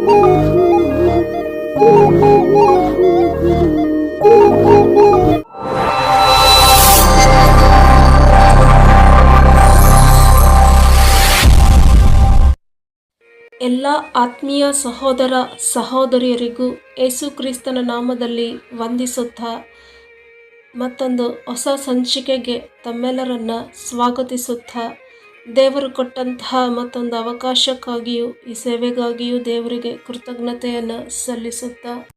ಎಲ್ಲ ಆತ್ಮೀಯ ಸಹೋದರ ಸಹೋದರಿಯರಿಗೂ ಯೇಸು ಕ್ರಿಸ್ತನ ನಾಮದಲ್ಲಿ ವಂದಿಸುತ್ತಾ ಮತ್ತೊಂದು ಹೊಸ ಸಂಚಿಕೆಗೆ ತಮ್ಮೆಲ್ಲರನ್ನ ಸ್ವಾಗತಿಸುತ್ತಾ ದೇವರು ಕೊಟ್ಟಂತಹ ಮತ್ತೊಂದು ಅವಕಾಶಕ್ಕಾಗಿಯೂ, ಈ ಸೇವೆಗಾಗಿಯೂ ದೇವರಿಗೆ ಕೃತಜ್ಞತೆಯನ್ನು ಸಲ್ಲಿಸುತ್ತಾ.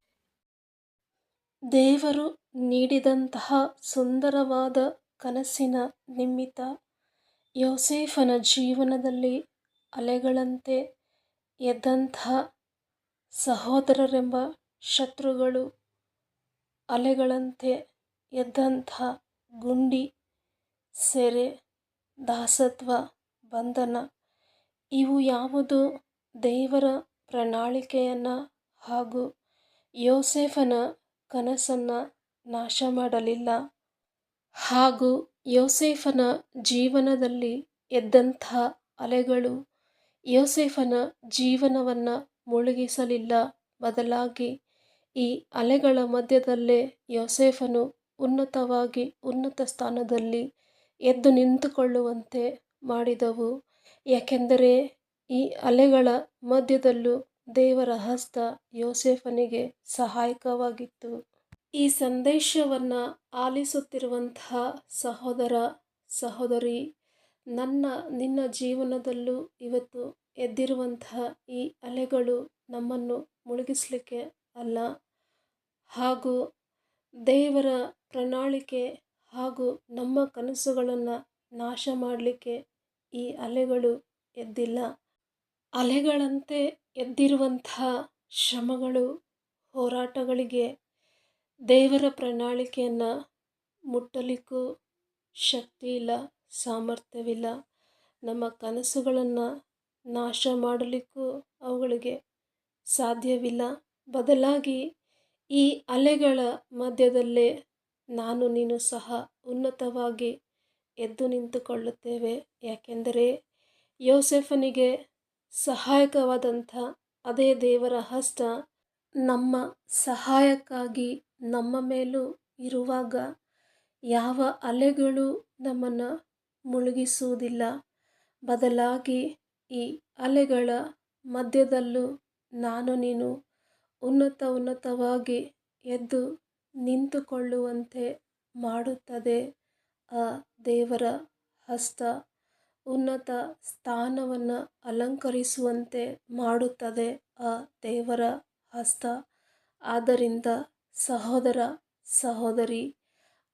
ದೇವರು ನೀಡಿದಂತಹ ಸುಂದರವಾದ ಕನಸಿನ ನಿಮಿತ್ತ ಯೋಸೇಫನ ಜೀವನದಲ್ಲಿ ಅಲೆಗಳಂತೆ ಎದ್ದಂತಹ ಸಹೋದರರೆಂಬ ಶತ್ರುಗಳು ಅಲೆಗಳಂತೆ ಎದ್ದಂಥ ಗುಂಡಿ, ಸೆರೆ, ದಾಸತ್ವ ಬಂಧನ. ಇವು ಯಾವುದು? ದೇವರ ಪ್ರಣಾಳಿಕೆಯನ್ನು ಹಾಗೂ ಯೋಸೇಫನ ಕನಸನ್ನು ನಾಶ ಮಾಡಲಿಲ್ಲ ಹಾಗೂ ಯೋಸೇಫನ ಜೀವನದಲ್ಲಿ ಎದ್ದಂಥ ಅಲೆಗಳು ಯೋಸೇಫನ ಜೀವನವನ್ನು ಮುಳುಗಿಸಲಿಲ್ಲ. ಬದಲಾಗಿ ಈ ಅಲೆಗಳ ಮಧ್ಯದಲ್ಲೇ ಯೋಸೇಫನು ಉನ್ನತವಾಗಿ ಉನ್ನತ ಸ್ಥಾನದಲ್ಲಿ ಎದ್ದು ನಿಂತುಕೊಳ್ಳುವಂತೆ ಮಾಡಿದವು. ಯಾಕೆಂದರೆ ಈ ಅಲೆಗಳ ಮಧ್ಯದಲ್ಲೂ ದೇವರ ಹಸ್ತ ಯೋಸೇಫನಿಗೆ ಸಹಾಯಕವಾಗಿತ್ತು. ಈ ಸಂದೇಶವನ್ನು ಆಲಿಸುತ್ತಿರುವಂತಹ ಸಹೋದರ ಸಹೋದರಿ, ನನ್ನ, ನಿನ್ನ ಜೀವನದಲ್ಲೂ ಇವತ್ತು ಎದ್ದಿರುವಂತಹ ಈ ಅಲೆಗಳು ನಮ್ಮನ್ನು ಮುಳುಗಿಸಲಿಕ್ಕೆ ಅಲ್ಲ, ಹಾಗೂ ದೇವರ ಪ್ರಣಾಳಿಕೆ ಹಾಗೂ ನಮ್ಮ ಕನಸುಗಳನ್ನು ನಾಶ ಮಾಡಲಿಕ್ಕೆ ಈ ಅಲೆಗಳು ಎದ್ದಿಲ್ಲ. ಅಲೆಗಳಂತೆ ಎದ್ದಿರುವಂತಹ ಶ್ರಮಗಳು ಹೋರಾಟಗಳಿಗೆ ದೇವರ ಪ್ರಣಾಳಿಕೆಯನ್ನು ಮುಟ್ಟಲಿಕ್ಕೂ ಶಕ್ತಿ ಇಲ್ಲ, ಸಾಮರ್ಥ್ಯವಿಲ್ಲ. ನಮ್ಮ ಕನಸುಗಳನ್ನು ನಾಶ ಮಾಡಲಿಕ್ಕೂ ಅವುಗಳಿಗೆ ಸಾಧ್ಯವಿಲ್ಲ. ಬದಲಾಗಿ ಈ ಅಲೆಗಳ ಮಧ್ಯದಲ್ಲೇ ನಾನು ನೀನು ಸಹ ಉನ್ನತವಾಗಿ ಎದ್ದು ನಿಂತುಕೊಳ್ಳುತ್ತೇವೆ. ಯಾಕೆಂದರೆ ಯೋಸೆಫನಿಗೆ ಸಹಾಯಕವಾದಂಥ ಅದೇ ದೇವರ ಹಸ್ತ ನಮ್ಮ ಸಹಾಯಕ್ಕಾಗಿ ನಮ್ಮ ಮೇಲೂ ಇರುವಾಗ ಯಾವ ಅಲೆಗಳು ನಮ್ಮನ್ನು ಮುಳುಗಿಸುವುದಿಲ್ಲ. ಬದಲಾಗಿ ಈ ಅಲೆಗಳ ಮಧ್ಯದಲ್ಲೂ ನಾನು ನೀನು ಉನ್ನತ ಉನ್ನತವಾಗಿ ಎದ್ದು ನಿಂತುಕೊಳ್ಳುವಂತೆ ಮಾಡುತ್ತದೆ. ಆ ದೇವರ ಹಸ್ತ ಉನ್ನತ ಸ್ಥಾನವನ್ನು ಅಲಂಕರಿಸುವಂತೆ ಮಾಡುತ್ತದೆ ಆ ದೇವರ ಹಸ್ತ. ಆದ್ದರಿಂದ ಸಹೋದರ ಸಹೋದರಿ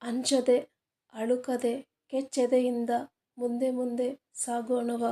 ಅಂಜದೆ ಅಳುಕದೆ, ಕೆಚ್ಚೆದೆಯಿಂದ ಮುಂದೆ ಮುಂದೆ ಸಾಗೋಣವ.